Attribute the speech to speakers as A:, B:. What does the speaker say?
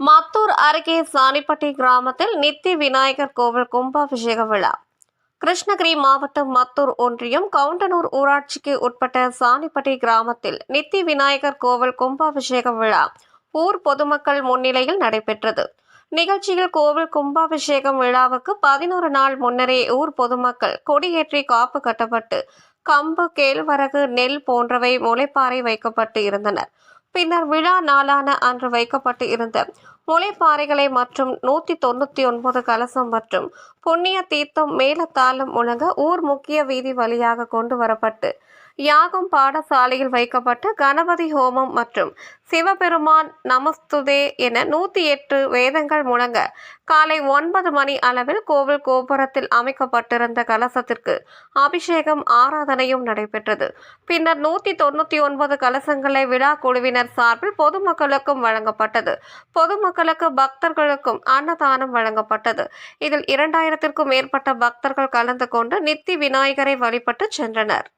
A: மத்தூர் அருகே சாணிப்பட்டி கிராமத்தில் நித்தி விநாயகர் கோவில் கும்பாபிஷேக விழா. கிருஷ்ணகிரி மாவட்டம் மத்தூர் ஒன்றியம் கவுண்டனூர் ஊராட்சிக்கு உட்பட்ட சாணிப்பட்டி கிராமத்தில் நித்தி விநாயகர் கோவில் கும்பாபிஷேக விழா ஊர் பொதுமக்கள் முன்னிலையில் நடைபெற்றது. நிகழ்ச்சியில் கோவில் கும்பாபிஷேகம் விழாவுக்கு பதினோரு நாள் முன்னரே ஊர் பொதுமக்கள் கொடியேற்றி காப்பு கட்டப்பட்டு கம்பு கேழ்வரகு நெல் போன்றவை முளைப்பாறை வைக்கப்பட்டு இருந்தனர். பின்னர் விழா நாளான அன்று வைக்கப்பட்டு இருந்த முளைப்பாறைகளை மற்றும் நூற்றி தொண்ணூற்றி ஒன்பது கலசம் மற்றும் புண்ணிய தீர்த்தம் மேலத்தாளம் முழங்க ஊர் முக்கிய வீதி வழியாக கொண்டு வரப்பட்டு யாகம் பாடசாலையில் வைக்கப்பட்ட கணபதி ஹோமம் மற்றும் சிவபெருமான் நமஸ்துதே என நூற்றி எட்டு வேதங்கள் முழங்க காலை ஒன்பது மணி அளவில் கோவில் கோபுரத்தில் அமைக்கப்பட்டிருந்த கலசத்திற்கு அபிஷேகம் ஆராதனையும் நடைபெற்றது. பின்னர் நூற்றி தொண்ணூற்றி ஒன்பது கலசங்களை விழா குழுவினர் சார்பில் பொதுமக்களுக்கும் வழங்கப்பட்டது. பொதுமக்களுக்கு பக்தர்களுக்கும் அன்னதானம் வழங்கப்பட்டது. இதில் இரண்டாயிரத்திற்கும் மேற்பட்ட பக்தர்கள் கலந்து கொண்டு நித்தி விநாயகரை வழிபட்டு சென்றனர்.